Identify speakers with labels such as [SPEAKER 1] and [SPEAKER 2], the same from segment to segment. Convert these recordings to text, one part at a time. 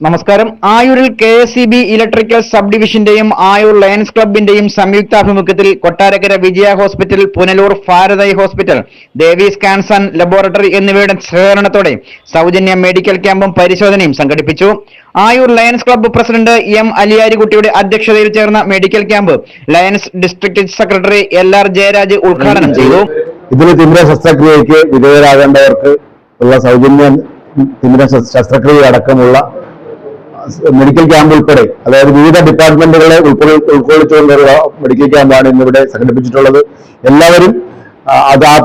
[SPEAKER 1] നമസ്കാരം. ആയൂരിൽ K S B electrical sub ഡിവിഷന്റെയും Ayur lions ക്ലബിന്റെയും സംയുക്താഭിമുഖ്യത്തിൽ Kottarakkara Vijaya hospital Punalur Bharathayi hospital Devis scans and laboratory എന്നിവയുടെ സഹകരണത്തോടെ സൗജന്യ medical ക്യാമ്പും പരിശോധനയും സംഘടിപ്പിച്ചു. Ayur lions club president M അലിയാരിക്കുട്ടിയുടെ അധ്യക്ഷതയിൽ ചേർന്ന medical camp lions district secretary L R Jayaraj ഉദ്ഘാടനം ചെയ്തു.
[SPEAKER 2] ഇതിന് തിമിര ശസ്ത്രക്രിയയ്ക്ക് വിധേയരാകേണ്ടവർക്ക് ഉള്ള സൗജന്യ തിമിര ശസ്- ശസ്ത്രക്രിയ അടക്കമുള്ള മെഡിക്കൽ ക്യാമ്പ് ഉൾപ്പെടെ അതായത് വിവിധ ഡിപ്പാർട്ട്മെന്റുകളെ ഉൾക്കൊള്ളി ഉൾക്കൊള്ളിച്ചുകൊണ്ടുള്ള മെഡിക്കൽ ക്യാമ്പാണ് ഇന്നിവിടെ സംഘടിപ്പിച്ചിട്ടുള്ളത്. എല്ലാവരും അത് ആ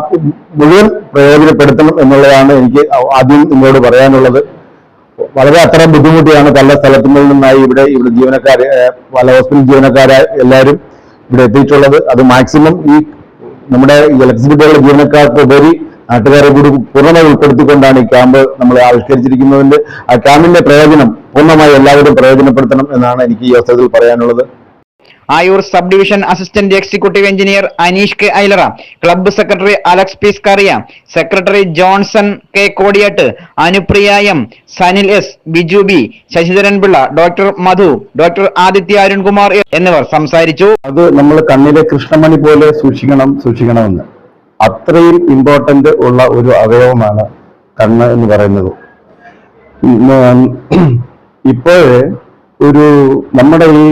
[SPEAKER 2] മുഴുവൻ പ്രയോജനപ്പെടുത്തണം എന്നുള്ളതാണ് എനിക്ക് ആദ്യം നിങ്ങളോട് പറയാനുള്ളത്. വളരെ അത്ര ബുദ്ധിമുട്ടിയാണ് പല സ്ഥലത്തു നിന്നായി ഇവിടെ ഇവിടെ ജീവനക്കാർ പല ഹോസ്പിറ്റൽ ജീവനക്കാരെ എല്ലാവരും ഇവിടെ എത്തിയിട്ടുള്ളത്. അത് മാക്സിമം ഈ നമ്മുടെ ഇലക്ട്രിസിറ്റിയുടെ ജീവനക്കാർക്ക് ഉപരി നാട്ടുകാരെ കൂടി പൂർണമായി ഉൾപ്പെടുത്തിക്കൊണ്ടാണ് ഈ ക്യാമ്പ് നമ്മൾ ആവിഷ്കരിച്ചിരിക്കുന്നതിന്റെ ആ ക്യാമ്പിന്റെ പ്രയോജനം പൂർണമായി എല്ലാവരും പ്രയോജനപ്പെടുത്തണം എന്നാണ് എനിക്ക് ഈ അവസരത്തിൽ പറയാനുള്ളത്.
[SPEAKER 1] Ayur sub division assistant executive engineer Aneesh K Ailara club secretary Alex P Scaria secretary Johnson K Kodiyattu Anupriya M Sanil S Biju B Sasidharan Pillai doctor Madhu doctor Aditya Arunkumar എന്നിവർ സംസാരിച്ചു.
[SPEAKER 2] അത് നമ്മൾ കണ്ണിലെ കൃഷ്ണമണി പോലെ സൂക്ഷിക്കണം സൂക്ഷിക്കണമെന്ന്. അത്രയും ഇമ്പോർട്ടന്റ് ഉള്ള ഒരു അവയവമാണ് കണ്ണ് എന്ന് പറയുന്നത്. ഇപ്പോൾ ഒരു നമ്മുടെ ഈ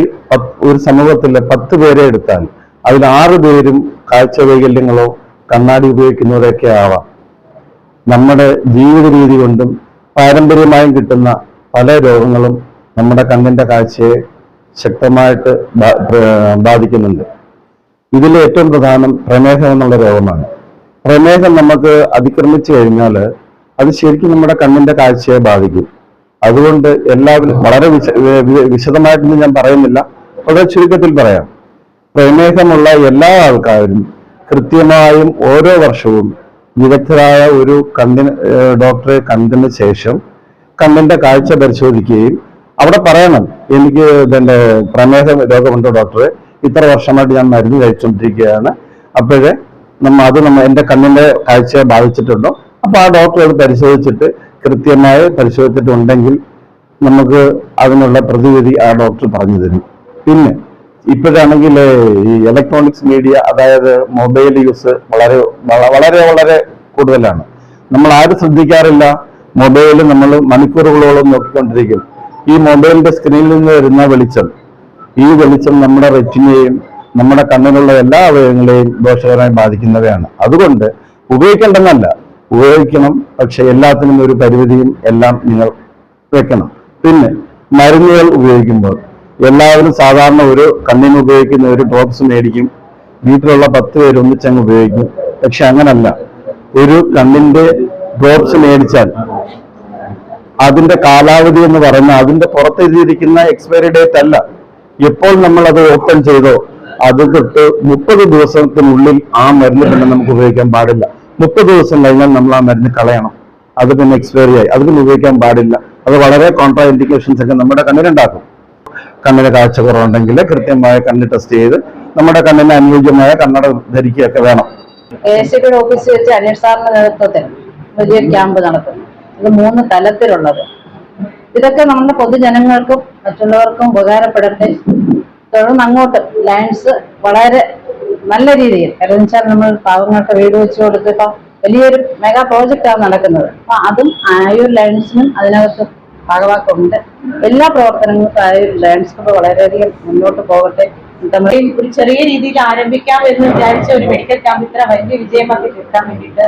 [SPEAKER 2] ഒരു സമൂഹത്തിലെ പത്ത് പേരെ എടുത്താൽ അതിൽ ആറ് പേരും കാഴ്ച വൈകല്യങ്ങളോ കണ്ണാടി ഉപയോഗിക്കുന്നവരൊക്കെ ആവാം. നമ്മുടെ ജീവിത രീതി കൊണ്ടും പാരമ്പര്യമായും കിട്ടുന്ന പല രോഗങ്ങളും നമ്മുടെ കണ്ണിന്റെ കാഴ്ചയെ ശക്തമായിട്ട് ബാധിക്കുന്നുണ്ട്. ഇതിൽ ഏറ്റവും പ്രധാനം പ്രമേഹം എന്നുള്ള രോഗമാണ്. പ്രമേഹം നമുക്ക് അതിക്രമിച്ചു കഴിഞ്ഞാൽ അത് ശരിക്കും നമ്മുടെ കണ്ണിന്റെ കാഴ്ചയെ ബാധിക്കും. അതുകൊണ്ട് എല്ലാവരും വളരെ വിശ വി- വി- വിശദമായിട്ടൊന്നും ഞാൻ പറയുന്നില്ല. വളരെ ചുരുക്കത്തിൽ പറയാം. പ്രമേഹമുള്ള എല്ലാ ആൾക്കാരും കൃത്യമായും ഓരോ വർഷവും വിദഗ്ധരായ ഒരു കണ്ണിന് ഡോക്ടറെ കണ്ടതിന് ശേഷം കണ്ണിന്റെ കാഴ്ച പരിശോധിക്കുകയും അവിടെ പറയണം എനിക്ക് ഇതിന്റെ പ്രമേഹ രോഗമുണ്ടോ ഡോക്ടറെ? ഇത്ര വർഷമായിട്ട് ഞാൻ മരുന്ന് കഴിച്ചുകൊണ്ടിരിക്കുകയാണ് അപ്പോഴേ നമ്മ അത് നമ്മ എന്റെ കണ്ണിന്റെ കാഴ്ചയെ ബാധിച്ചിട്ടുണ്ടോ? അപ്പൊ ആ ഡോക്ടർ അത് പരിശോധിച്ചിട്ട് കൃത്യമായി പരിശോധിച്ചിട്ടുണ്ടെങ്കിൽ നമുക്ക് അതിനുള്ള പ്രതിവിധി ആ ഡോക്ടർ പറഞ്ഞു തരും. പിന്നെ ഇപ്പോഴാണെങ്കിൽ ഈ ഇലക്ട്രോണിക്സ് മീഡിയ അതായത് മൊബൈൽ യൂസ് വളരെ വളരെ വളരെ കൂടുതലാണ്. നമ്മൾ ആരും ശ്രദ്ധിക്കാറില്ല? മൊബൈൽ നമ്മൾ മണിക്കൂറുകളോളം നോക്കിക്കൊണ്ടിരിക്കും. ഈ മൊബൈലിന്റെ സ്ക്രീനിൽ നിന്ന് വരുന്ന വെളിച്ചം ഈ വെളിച്ചം നമ്മുടെ റെറ്റിനെയും നമ്മുടെ കണ്ണിലുള്ള എല്ലാ അവയവങ്ങളെയും ദോഷകരമായി ബാധിക്കുന്നവയാണ്. അതുകൊണ്ട് ഉപയോഗിക്കേണ്ടെന്നല്ല ഉപയോഗിക്കണം പക്ഷെ എല്ലാത്തിനും ഒരു പരിമിതിയും എല്ലാം നിങ്ങൾ വെക്കണം. പിന്നെ മരുന്നുകൾ ഉപയോഗിക്കുമ്പോൾ എല്ലാവരും സാധാരണ ഒരു കണ്ണിന് ഉപയോഗിക്കുന്ന ഒരു ഡ്രോപ്സ് മേടിക്കും വീട്ടിലുള്ള പത്ത് പേര് ഒന്നിച്ചങ്ങ് ഉപയോഗിക്കും. പക്ഷെ അങ്ങനല്ല ഒരു കണ്ണിന്റെ ഡ്രോപ്സ് മേടിച്ചാൽ അതിന്റെ കാലാവധി എന്ന് പറയുന്ന അതിന്റെ പുറത്തെഴുതിയിരിക്കുന്ന എക്സ്പയറി ഡേറ്റ് അല്ല. എപ്പോൾ നമ്മൾ അത് ഓപ്പൺ ചെയ്തോ അത് തൊട്ട് മുപ്പത് ദിവസത്തിനുള്ളിൽ ആ മരുന്ന് പിന്നെ നമുക്ക് ഉപയോഗിക്കാൻ പാടില്ല. മുപ്പത് ദിവസം കഴിഞ്ഞാൽ നമ്മൾ ആ മരുന്ന് കളയണം. അത് പിന്നെ എക്സ്പയറി ആയി. അത് പിന്നെ ഉപയോഗിക്കാൻ പാടില്ല. അത് വളരെ കോൺട്രാ ഇൻഡിക്കേഷൻസ് ഒക്കെ നമ്മുടെ കണ്ണിനുണ്ടാക്കും കണ്ണിന് കാഴ്ച കുറവുണ്ടെങ്കിൽ കൃത്യമായ കണ്ണ് ടെസ്റ്റ് ചെയ്ത് നമ്മുടെ കണ്ണിന് അനുയോജ്യമായ കണ്ണട ധരിക്കുകയൊക്കെ വേണം.
[SPEAKER 3] ഓഫീസിൽ വെച്ച് അനീഷ് നേതൃത്വത്തിൽ വലിയ ക്യാമ്പ് നടത്തുന്നു ഇത് മൂന്ന് തലത്തിലുള്ളത്. ഇതൊക്കെ നമ്മുടെ പൊതുജനങ്ങൾക്കും മറ്റുള്ളവർക്കും ഉപകാരപ്പെടട്ടെ. തുടർന്ന് അങ്ങോട്ട് ലയൺസ് വളരെ നല്ല രീതിയിൽ കാരണം വെച്ചാൽ നമ്മൾ പാവങ്ങൾക്ക് വീട് വെച്ച് കൊടുത്തിപ്പോ വലിയൊരു മെഗാ പ്രോജക്റ്റ് ആണ് നടക്കുന്നത്. അപ്പൊ അതും ആയൂർ ലയൺസിനും അതിനകത്ത് ഭാഗവാക്കുണ്ട് എല്ലാ പ്രവർത്തനങ്ങൾക്കും ആയൂർ ലയൺസ് ക്ലബ്ബ് വളരെയധികം മുന്നോട്ട് പോകട്ടെ
[SPEAKER 4] ഒരു ചെറിയ രീതിയിൽ ആരംഭിക്കാം എന്ന് വിചാരിച്ച ഒരു മെഡിക്കൽ ക്യാമ്പ് ഇത്ര വലിയ വിജയമാക്കി തീർക്കാൻ വേണ്ടിയിട്ട്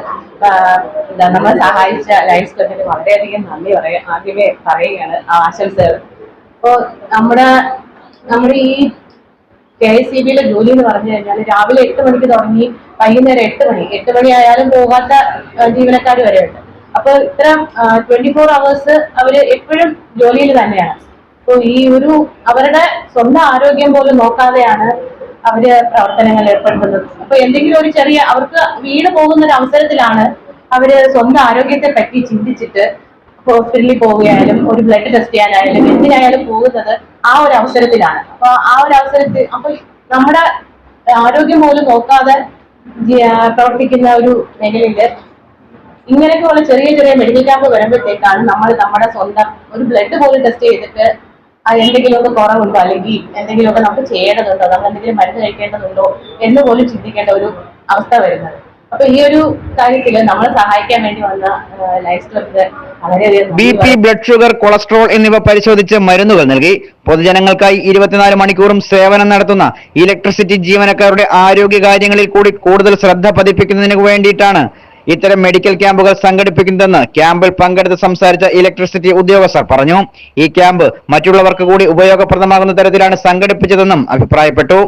[SPEAKER 4] നമ്മളെ സഹായിച്ച ലയൺസ് ക്ലബിന് വളരെയധികം നന്ദി പറയാം ആദ്യമേ പറയുകയാണ് ആശംസകൾ. അപ്പോൾ നമ്മുടെ നമ്മുടെ ഈ കെ എസ് സി ബിയിലെ ജോലി എന്ന് പറഞ്ഞു കഴിഞ്ഞാൽ രാവിലെ എട്ട് മണിക്ക് തുടങ്ങി വൈകുന്നേരം എട്ട് മണി. എട്ട് മണി ആയാലും പോകാത്ത ജീവനക്കാർ വരെ ഉണ്ട്. അപ്പൊ ഇത്ര ട്വന്റി ഫോർ അവേഴ്സ് അവർ എപ്പോഴും ജോലിയിൽ തന്നെയാണ്. അപ്പൊ ഈ ഒരു അവരുടെ സ്വന്തം ആരോഗ്യം പോലും നോക്കാതെയാണ് അവർ പ്രവർത്തനങ്ങൾ ഏർപ്പെടുത്തുന്നത്. അപ്പൊ എന്തെങ്കിലും ഒരു ചെറിയ അവർക്ക് വീട് പോകുന്ന ഒരു അവസരത്തിലാണ് അവർ സ്വന്തം ആരോഗ്യത്തെ പറ്റി ചിന്തിച്ചിട്ട് ഹോസ്പിറ്റലിൽ പോവുകയായാലും ഒരു ബ്ലഡ് ടെസ്റ്റ് ചെയ്യാനായാലും എന്തിനായാലും പോകുന്നത് ആ ഒരു അവസരത്തിലാണ്. അപ്പൊ ആ ഒരു അവസരത്തിൽ അപ്പൊ നമ്മുടെ ആരോഗ്യം പോലും നോക്കാതെ പ്രവർത്തിക്കുന്ന ഒരു മേഖലയിൽ ഇങ്ങനെയൊക്കെയുള്ള ചെറിയ ചെറിയ മെഡിക്കൽ ക്യാമ്പ് വരുമ്പോഴത്തേക്കാണ് നമ്മൾ നമ്മുടെ സ്വന്തം ഒരു ബ്ലഡ് പോലും ടെസ്റ്റ് ചെയ്തിട്ട് എന്തെങ്കിലുമൊക്കെ കുറവുണ്ടോ? അല്ലെങ്കിൽ എന്തെങ്കിലുമൊക്കെ നമുക്ക് ചെയ്യേണ്ടതുണ്ടോ? നമ്മൾ എന്തെങ്കിലും മരുന്ന് കഴിക്കേണ്ടതുണ്ടോ? എന്ന് പോലും ചിന്തിക്കേണ്ട ഒരു അവസ്ഥ വരുന്നത്. അപ്പൊ ഈ ഒരു കാര്യത്തിൽ നമ്മളെ സഹായിക്കാൻ വേണ്ടി വന്ന ലൈഫ് ക്ലബിന് വളരെയധികം
[SPEAKER 1] B P blood sugar cholesterol എന്നിവ പരിശോധിച്ച് മരുന്നുകൾ നൽകി. പൊതുജനങ്ങൾക്കായി ഇരുപത്തിനാല് മണിക്കൂറും സേവനം നടത്തുന്ന ഇലക്ട്രിസിറ്റി ജീവനക്കാരുടെ ആരോഗ്യ കാര്യങ്ങളിൽ കൂടി കൂടുതൽ ശ്രദ്ധ പതിപ്പിക്കുന്നതിന് വേണ്ടിയിട്ടാണ് ഇത്തരം മെഡിക്കൽ ക്യാമ്പുകൾ സംഘടിപ്പിക്കുന്നതെന്ന് ക്യാമ്പിൽ പങ്കെടുത്ത് സംസാരിച്ച ഇലക്ട്രിസിറ്റി ഉദ്യോഗസ്ഥർ പറഞ്ഞു. ഈ ക്യാമ്പ് മറ്റുള്ളവർക്ക് കൂടി ഉപയോഗപ്രദമാകുന്ന തരത്തിലാണ് സംഘടിപ്പിച്ചതെന്നും അഭിപ്രായപ്പെട്ടു.